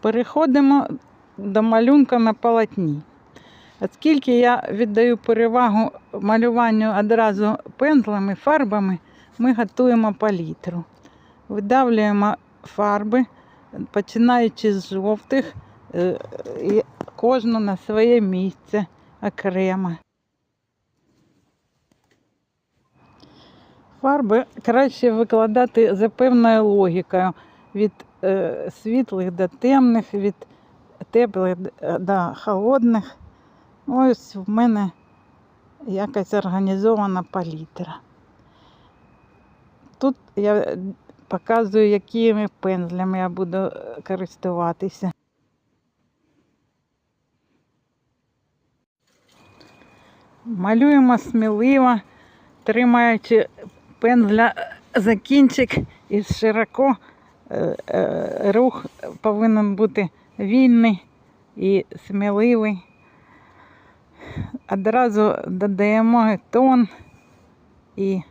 Переходимо до малюнка на полотні. Оскільки я віддаю перевагу малюванню одразу пензлами, фарбами, ми готуємо палітру. Видавлюємо фарби, починаючи з жовтих, е, і кожну на своє місце окремо. Фарби краще викладати за певною логікою від світлих до темних, від теплих до холодних. Ось в мене якась організована палітра. Тут я показую, якими пензлями я буду е, користуватися. Малюємо сміливо, тримаючи пензля за кінчик і широко е, е, рух повинен бути вільний і сміливий. Одразу додаємо тон і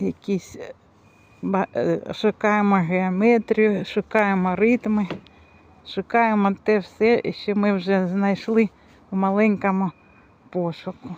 якісь е, е, шукаємо геометрію, шукаємо ритми, шукаємо те все, що ми вже знайшли в маленькому пошуку.